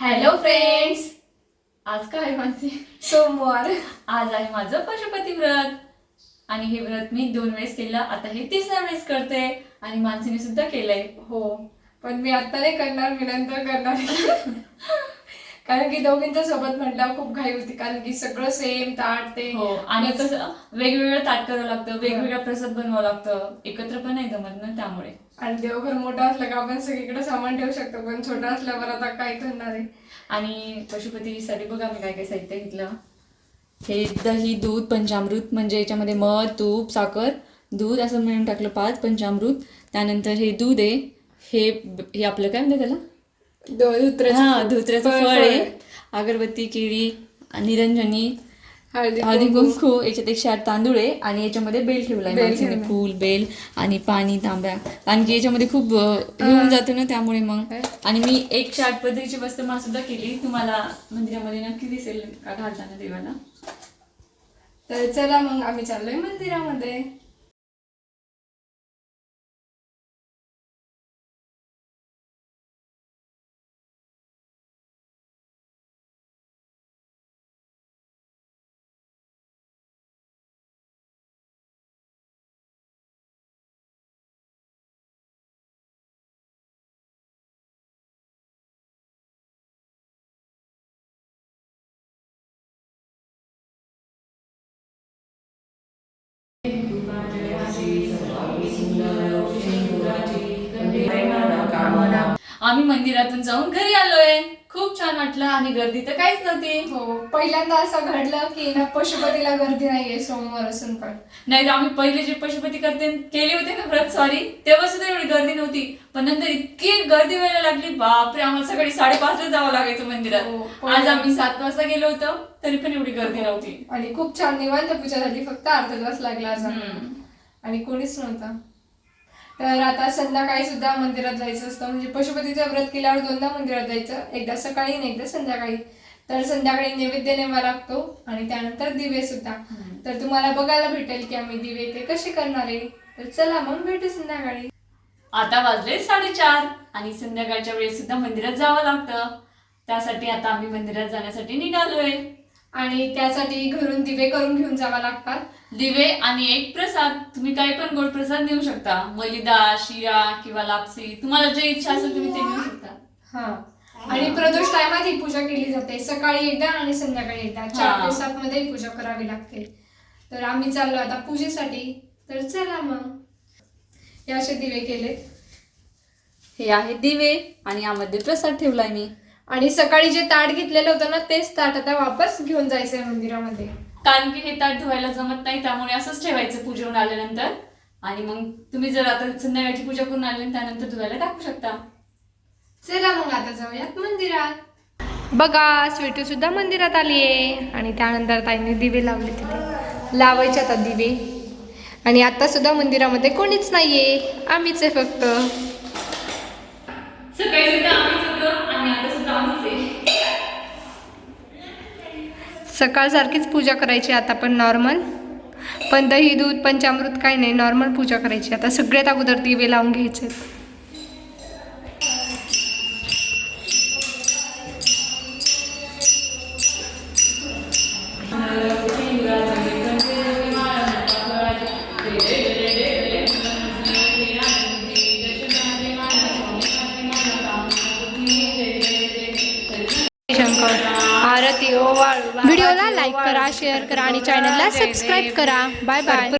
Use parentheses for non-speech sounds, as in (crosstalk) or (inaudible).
Hello friends आज काय आहे माझे? सोमवार. आज आहे माझं पशुपती व्रत. आणि हे व्रत मी दोन वेळेस केलं आता हे तिसऱ्या वेळेस करते. आणि मानसीने सुद्धा केलंय. हो. पण मी आता नाही करणार मी नंतर करणार. (laughs) कारण की दोघींच्या सोबत म्हटलं खूप घाई होती कारण की सगळं सेम ताट ते. हो आणि कसं वेगवेगळं ताट करावं लागतं वेगवेगळा प्रसाद बनवावं लागतं एकत्र पण नाही जमत ना त्यामुळे. आणि देवघर मोठं असलं का आपण सगळीकडे सामान ठेवू शकतो पण छोटं असल्यावर आता काय करणार आहे. आणि पशुपतीसाठी बघा मी काय काय साहित्य घेतलं. हे दही दूध पंचामृत म्हणजे याच्यामध्ये मध तूप साखर दूध असं मिळून टाकलं पाच पंचामृत त्यानंतर हे दूध आहे हे हे आपलं काय म्हणतात त्याला? हा. धोत्र्याचं फळ- आहे. अगरबत्ती केळी निरंजनी हळदी हळदी कुंकू. याच्यात एकशे आठ तांदूळ आहे आणि याच्यामध्ये बेल ठेवलाय बेल माणसाने. ठेवलाय. फूल बेल आणि पाणी तांब्या. कारण की याच्यामध्ये खूप अं, हे. होऊन जातं ना त्यामुळे मग. काय? आणि मी एकशे आठ पद्धतीची वस्तू सुद्धा केली. तुम्हाला मंदिरामध्ये नक्की दिसेल का घालताना देवाला? तर चला मग आम्ही चाललोय मंदिरामध्ये. आम्ही मंदिरातून जाऊन घरी आलोय. खूप छान वाटलं आणि गर्दी तर काहीच नव्हती. हो पहिल्यांदा असं घडलं की ना पशुपतीला गर्दी नाहीये सोमवार असून पण. नाही तर आम्ही पहिले जे पशुपती करते केले होते ना व्रत सॉरी तेव्हा सुद्धा एवढी गर्दी नव्हती. पण नंतर इतकी गर्दी व्हायला लागली बापरे आम्हाला सकाळी साडेपाचला जावं लागायचं हो, मंदिरात पण- आज आम्ही सात वाजता गेलो होतो तरी पण एवढी गर्दी नव्हती. आणि खूप छान निवांत पूजा झाली फक्त अर्धा तास लागला. हम्म. आणि कोणीच नव्हतं. तर आता संध्याकाळी सुद्धा मंदिरात जायचं असतं. म्हणजे पशुपतीचं व्रत केल्यावर दोनदा मंदिरात जायचं. एकदा सकाळी आणि एकदा संध्याकाळी. तर संध्याकाळी नैवेद्य नेवा लागतो आणि त्यानंतर दिवे सुद्धा. तर तुम्हाला बघायला भेटेल की आम्ही दिवे ते कसे करणार आहे. तर चला मग भेटू संध्याकाळी. आता वाजले साडेचार आणि संध्याकाळच्या वेळेस सुद्धा मंदिरात जावं लागतं. त्यासाठी आता आम्ही मंदिरात जाण्यासाठी निघालोय. आणि त्यासाठी घरून दिवे करून घेऊन जावा लागतात. दिवे आणि एक प्रसाद तुम्ही काही पण गोड प्रसाद नेऊ शकता. मलिदा शिरा किंवा लापसी तुम्हाला जे इच्छा असेल तुम्ही ते नेऊ शकता. हा. आणि प्रदोष टायमात ही पूजा केली जाते. सकाळी एकदा आणि संध्याकाळी एकदा. चार हा. ते सात मध्ये पूजा करावी लागते. तर आम्ही चाललो आता पूजेसाठी. तर चला मग. हे असे दिवे केले हे आहे दिवे आणि यामध्ये प्रसाद ठेवलाय मी. आणि सकाळी जे ताट घेतलेलं होतं ना तेच ताट आता वापस घेऊन जायचंय मंदिरामध्ये. कारण की हे ताट धुवायला जमत नाही त्यामुळे असंच ठेवायचं पूजेहून आल्यानंतर. आणि मग तुम्ही जर आता संध्याकाळची पूजा करून आले त्यानंतर धुवायला टाकू शकता. चला मग आता जाऊयात मंदिरात. बघा स्वीटू सुद्धा मंदिरात आली आहे आणि त्यानंतर ताईंनी दिवे लावले तिथे. लावायचे आता दिवे. आणि आता सुद्धा मंदिरामध्ये कोणीच नाहीये. आम्हीच आहे फक्त. सकाळसारखीच पूजा करायची आता पण नॉर्मल पण दही दूध पंचामृत काही नाही नॉर्मल पूजा करायची. आता सगळ्यात अगोदर दिवे लावून घ्यायचे. शंकर. आरती ओवाळ व्हिडिओला लाईक करा शेअर करा आणि चॅनलला सबस्क्राईब करा. Bye bye